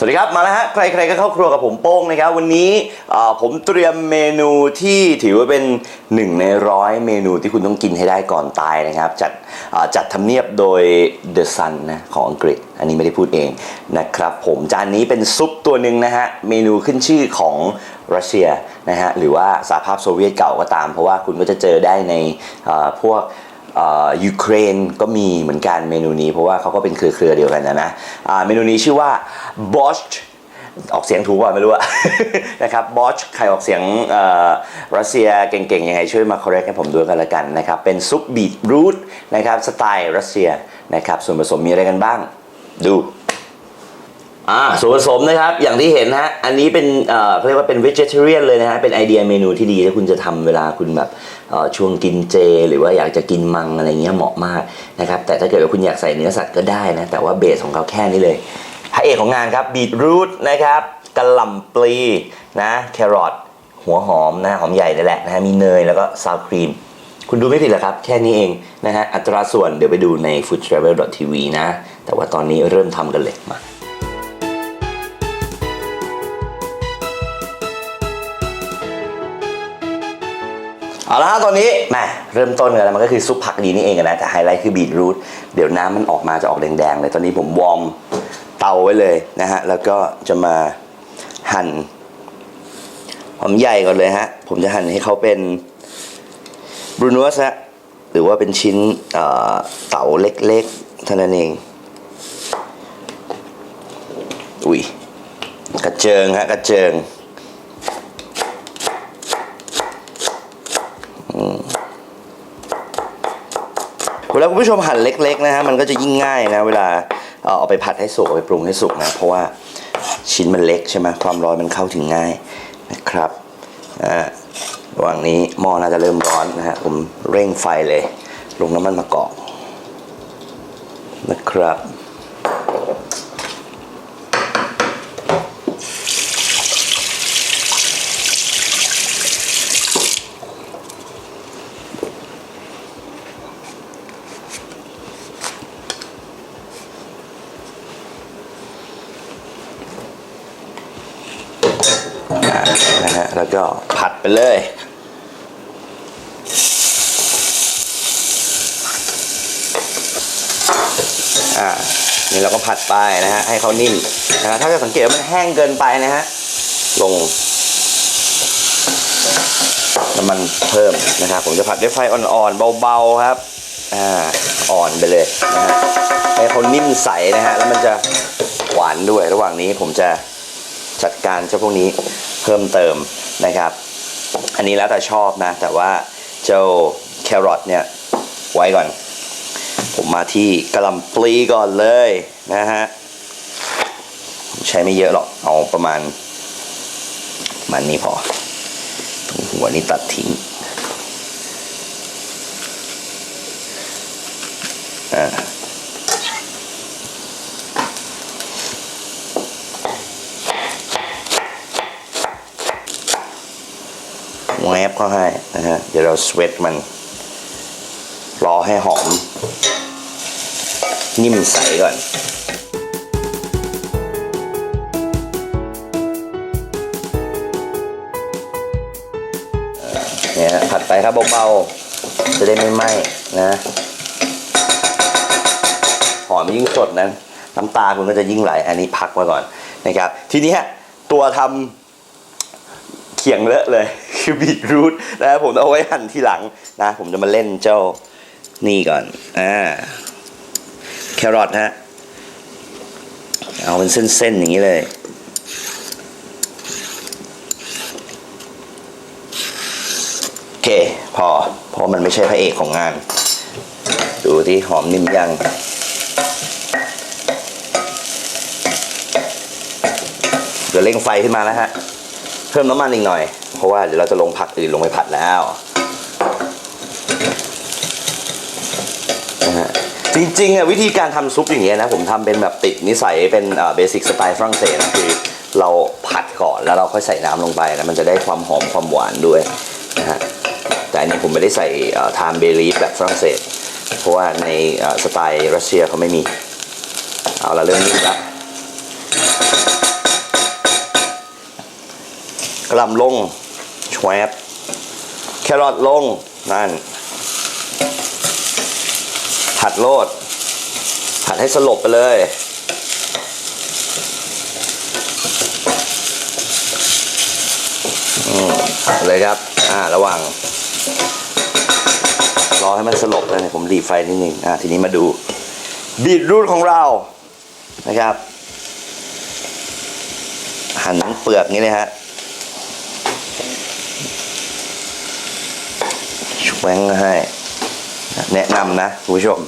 สวัสดีครับ มาแล้วฮะใครๆก็เข้าครัวกับผมโป้งนะครับ วันนี้ผมเตรียมเมนูที่ถือว่าเป็นหนึ่งในร้อยเมนูที่คุณต้องกินให้ได้ก่อนตายนะครับ จัดจัดทำเนียบโดย The Sun นะของอังกฤษ อันนี้ไม่ได้พูดเองนะครับผมจานนี้เป็นซุปตัวหนึ่งนะฮะ เมนูขึ้นชื่อของรัสเซียนะฮะหรือว่าสหภาพโซเวียตเก่าก็ตาม เพราะว่าคุณก็จะเจอได้ในพวก ยูเครนก็มีเหมือนกันเมนูนี้ เพราะว่าเขาก็เป็นเครือเครือเดียวกันนะนะเมนูนี้ชื่อว่า b o s h ออกเสียงถูกป่ะไม่รู้อะนะครับบอชใครออกเสียงรัสเซียเก่งๆ ยังไงช่วยมาคอร์เรกให้ผมด้วยกันละกันนะครับ เป็นซุปบีทรูทนะครับสไตล์รัสเซียนะครับส่วนผสมมีอะไรกันบ้างดู อ่าส่วนผสมนะครับ อย่างที่เห็นนะฮะอันนี้เป็นเอ่อเขาเรียกว่าเป็น vegetarian เลยนะฮะเป็นไอเดียเมนูที่ดีถ้าคุณจะทำเวลาคุณแบบเอ่อช่วงกินเจ หรือว่าอยากจะกินมังอะไรเงี้ยเหมาะมากนะครับแต่ถ้าเกิดว่าคุณอยากใส่เนื้อสัตว์ก็ได้นะ แต่ว่าเบสของเขาแค่นี้เลยพระเอกของงานครับบีทรูทนะครับกระหล่ำปลีนะแครอทหัวหอมนะหอมใหญ่นี่แหละนะฮะมีเนยแล้วก็ซาวครีม คุณดูไม่ผิดหรอกครับ แค่นี้เองนะฮะอัตราส่วนเดี๋ยวไปดูใน foodtravel.tv นะ แต่ว่าตอนนี้เริ่มทำกันเลยมา เอาละฮะตอนนี้แหมเริ่มต้นกันแล้วมันก็คือซุปผักดีนี่เองนะแต่ไฮไลท์คือบีทรูทเดี๋ยวน้ำมันออกมาจะออกแดงๆเลยตอนนี้ผมวอร์มเตาไว้เลยนะฮะแล้วก็จะมาหั่นหอมใหญ่ก่อนเลยฮะ ผมจะหั่นให้เขาเป็นบรูนัวสฮะหรือว่าเป็นชิ้นเอ่อเต๋าเล็กๆเท่านั้นเอง อุ้ยกระเจิงฮะกระเจิง เวลาคุณผู้ชมหั่นเล็กๆนะฮะมันก็จะยิ่งง่ายนะเวลาเอาไปผัดให้สุกเอาไปปรุงให้สุกนะเพราะว่าชิ้นมันเล็กใช่ไหมความร้อนมันเข้าถึงง่ายนะครับอระหว่างนี้หม้อน่าจะเริ่มร้อนนะฮะผมเร่งไฟเลย ลงน้ำมันมะกอกนะครับ อ่านะฮะแล้วก็ผัด ไปเลย อ่า นี่เราก็ผัดไปนะฮะ ให้เขานิ่มนะฮะถ้าจะสังเกตว่ามันแห้งเกินไปนะฮะ ลงน้ำมันเพิ่มนะครับ ผมจะผัดด้วยไฟอ่อนๆ เบาๆครับ อ่า อ่อนไปเลยนะฮะ ให้เขานิ่มใสนะฮะ แล้วมันจะหวานด้วย ระหว่างนี้ผมจะจัดการเจ้าพวกนี้เพิ่มเติมนะครับ อันนี้แล้วแต่ชอบนะ แต่ว่าเจ้าแครอทเนี่ยไว้ก่อน ผมมาที่กระหลำปลีก่อนเลยนะฮะใช้ไม่เยอะหรอกเอาประมาณมันนี้พอตรงหัวนี่ตัดทิ้งอ่า แวบเข้าให้นะฮะ เดี๋ยวเราสเวตมัน รอให้หอม นิ่มใสก่อนเนี่ยผัดไปครับเบาๆ จะได้ไม่ไหม้นะ หอมยิ่งสดนั้นน้ำตาคุณก็จะยิ่งไหล อันนี้พักไว้ก่อนนะครับ ทีนี้ตัวทำเขียงเลอะเลย คือบีทรูทนะผมเอาไว้หั่นทีหลังนะ ผมจะมาเล่นเจ้านี่ก่อนอ่าแครอทฮะเอาเป็นเส้น ๆ อย่างนี้เลยโอเค พอเพราะมันไม่ใช่พระเอกของงาน ดูที่หอมนิ่มยังเดี๋ยวเร่งไฟขึ้นมาแล้วฮะ เพิ่มน้ำมันอีกหน่อย เพราะว่าเดี๋ยวเราจะลงผักอื่นลงไปผัดแล้วนะฮะจริงๆอะวิธีการทำซุปอย่างเงี้ยนะผมทำเป็นแบบติดนิสัยเป็นเบสิกสไตล์ฝรั่งเศสนะคือเราผัดก่อนแล้วเราค่อยใส่น้ำลงไปแล้วมันจะได้ความหอมความหวานด้วยนะฮะแต่อันนี้ผมไม่ได้ใส่ไทม์เบลีฟแบบฝรั่งเศส เพราะว่าในสไตล์รัสเซียเขาไม่มี เอาละเริ่มนิ่มแล้วกระลำลง ชวบแครอทลง นั่น ผัดโลด ผัดให้สลบไปเลย อืมเลยครับ อ่า ระว่างรอให้มันสลบเลยเนี่ยผมรีไฟนิดนึง อ่า ทีนี้มาดู บีทรูทของเรา นะครับ หั่นทั้งเปลือกนี้เลยฮะ แวงให้ แนะนำนะคุณผู้ชม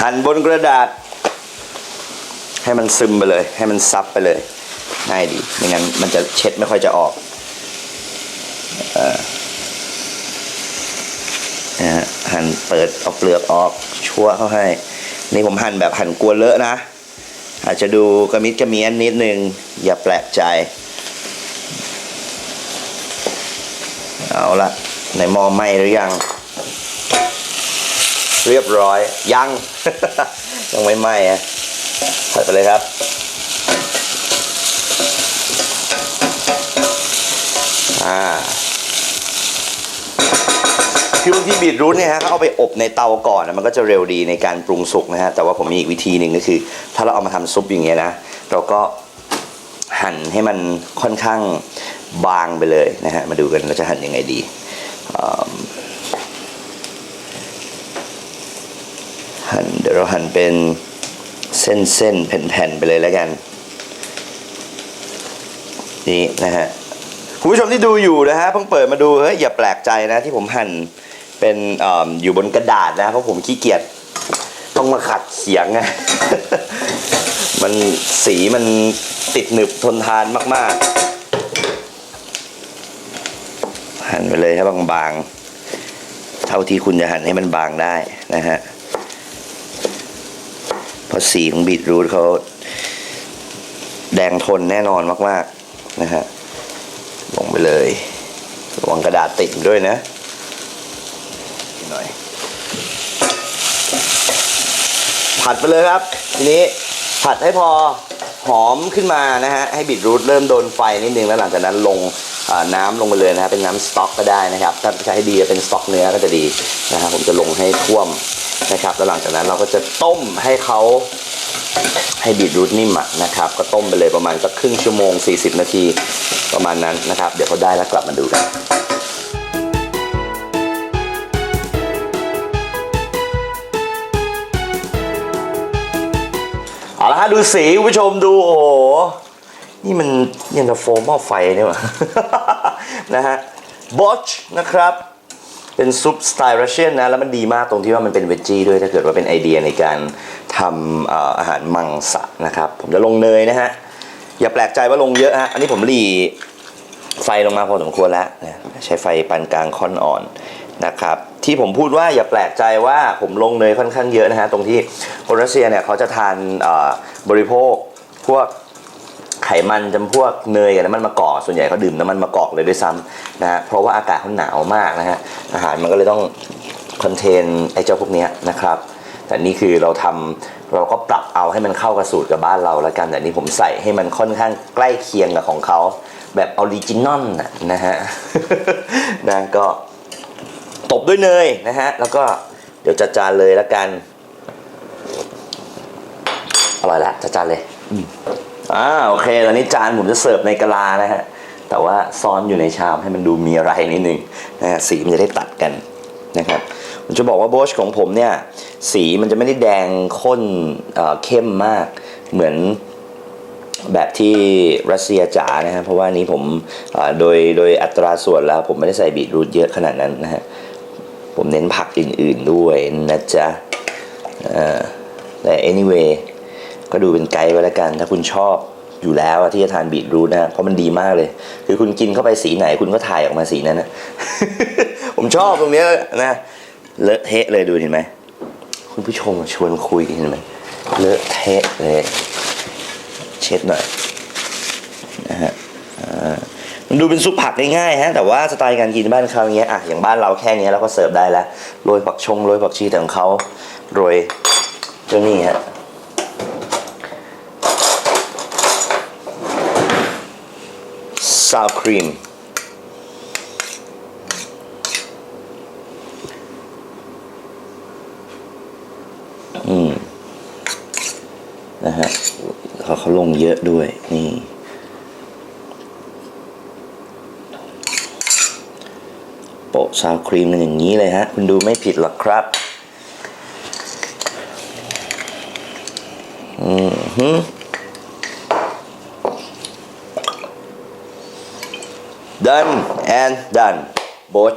หั่นบนกระดาษ ให้มันซึมไปเลย ให้มันซับไปเลยง่ายดีไม่งั้นมันจะเช็ดไม่ค่อยจะออกออนะฮะหั่นเปิดเอาเปลือกออกชั่วเข้าให้ นี่ผมหั่นแบบหั่นกลัวเลอะนะ อาจจะดูกระมิดกระเมียนนิดนึง อย่าแปลกใจ เอาละในหม้อไหมหรือยัง เรียบร้อยยัง ยังไม่ไหม้อะผัดไปเลยครับอ่าคือบางทีบีทรูทเนี่ยฮะเขาเอาไปอบในเตาก่อนนะมันก็จะเร็วดีในการปรุงสุกนะฮะแต่ว่าผมมีอีกวิธีหนึ่งก็คือ ถ้าเราเอามาทำซุปอย่างเงี้ยนะ เราก็หั่นให้มันค่อนข้าง บางไปเลยนะฮะมาดูกันเราจะหั่นยังไงดีหั่นเดี๋ยวเราหั่นเป็นเส้นๆแผ่นๆไปเลยแล้วกันนี่นะฮะคุณผู้ชมที่ดูอยู่นะฮะเพิ่งเปิดมาดูเฮ้ยอย่าแปลกใจนะที่ผมหั่นเป็นอออยู่บนกระดาษนะเพราะผมขี้เกียจต้องมาขัดเขียงไงมันสีมันติดหนึบทนทานมาก ๆ หั่นไปเลยครับบางๆ เท่าที่คุณจะหั่นให้มันบางได้นะฮะเพราะสีของบีทรูทเขาแดงทนแน่นอนมากๆนะฮะลงไปเลยระวังกระดาษติดด้วยนะหน่อยผัดไปเลยครับ ทีนี้ผัดให้พอหอมขึ้นมานะฮะให้บิดรูทเริ่มโดนไฟนิดนึงแล้วหลังจากนั้นลง น้ำลงไปเลยนะฮะเป็นน้ำสต๊อกก็ได้นะครับ ถ้าจะให้ดีเป็นสต๊อกเนื้อก็จะดีนะฮะผมจะลงให้ท่วมนะครับแล้วหลังจากนั้นเราก็จะต้มให้เขาให้บีทรูทนิ่มนะครับ ก็ต้มไปเลยประมาณสักครึ่งชั่วโมง 40 นาทีประมาณนั้นนะครับ เดี๋ยวเขาได้แล้วกลับมาดูกันเอาละฮะดูสีคุณผู้ชมดูโอ้โห นี่มันยังกับโฟมหม้อไฟเนี่ยวะนะฮะบอชนะครับ เป็นซุปสไตล์รัสเซียนนะ แล้วมันดีมากตรงที่ว่ามันเป็นเวจจี้ด้วยถ้าเกิดว่าเป็นไอเดียในการทำอาหารมังสะนะครับ ผมจะลงเนยนะฮะ อย่าแปลกใจว่าลงเยอะฮะ อันนี้ผมหลีไฟลงมาพอสมควรแล้วนะใช้ไฟปานกลางค่อนอ่อนนะครับที่ผมพูดว่าอย่าแปลกใจว่าผมลงเนยค่อนข้างเยอะนะฮะตรงที่คนรัสเซียเนี่ยเขาจะทานบริโภคพวก ไขมันจำพวกเนยกับน้ำมันมะกอกส่วนใหญ่เขาดื่มน้ำมันมะกอกเลยด้วยซ้ำนะฮะเพราะว่าอากาศเขาหนาวมากนะฮะอาหารมันก็เลยต้องคอนเทนไอ้เจ้าพวกนี้นะครับแต่นี่คือเราทำเราก็ปรับเอาให้มันเข้ากับสูตรกับบ้านเราแล้วกันแต่นี่ผมใส่ให้มันค่อนข้างใกล้เคียงกับของเขาแบบออริจินอลนะนะฮะนะก็ตบด้วยเนยนะฮะแล้วก็เดี๋ยวจัดจานเลยแล้วกันอร่อยละจัดจานเลย อ่าโอเค ตอนนี้จานผมจะเสิร์ฟในกะลานะฮะ แต่ว่าซ้อนอยู่ในชามให้มันดูมีอะไรนิดนึงนะฮะสีมันจะได้ตัดกันนะครับผมจะบอกว่าโบชของผมเนี่ย สีมันจะไม่ได้แดงข้นเอ่อเข้มมากเหมือนแบบที่รัสเซียจ๋านะฮะเพราะว่านี้ผมอ่อโดยโดยอัตราส่วนแล้ว ผมไม่ได้ใส่บีทรูทเยอะขนาดนั้นนะฮะผมเน้นผักอื่นๆด้วยนะจ๊ะอ่อแต่ anyway ก็ดูเป็นไกด์ไว้แล้วกัน ถ้าคุณชอบอยู่แล้วที่จะทานบีทรูทนะเพราะมันดีมากเลย คือคุณกินเข้าไปสีไหนคุณก็ถ่ายออกมาสีนั้นนะผมชอบตรงนี้นะเลอะเทะเลยดูเห็นไหมคุณผู้ชมชวนคุยเห็นไหมเลอะเทะเลยเช็ดหน่อยนะฮะมันดูเป็นซุปผักง่ายๆฮะแต่ว่าสไตล์การกินบ้านเขาอย่างเงี้ยอะอย่างบ้านเราแค่นี้เราก็เสิร์ฟได้แล้วโรยผักชงโรยผักชีแต่ของเขาโรยเจ้านี่ฮะ ซาวครีม อืม นะฮะเขาเขาลงเยอะด้วย นี่ โปะซาวครีมเป็นอย่างนี้เลยฮะ คุณดูไม่ผิดหรอกครับ อืม done and done โบช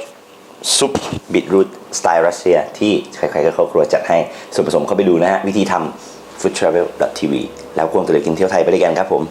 ซุปบิทรูทสไตล์รัสเซียที่ใครๆก็เข้าครัวจัดให้ส่วนผสมเข้าไปดูนะฮะ วิธีทำ foodtravel.tv แล้วควงตะลึกกินเที่ยวไทยไปด้วยกันครับผม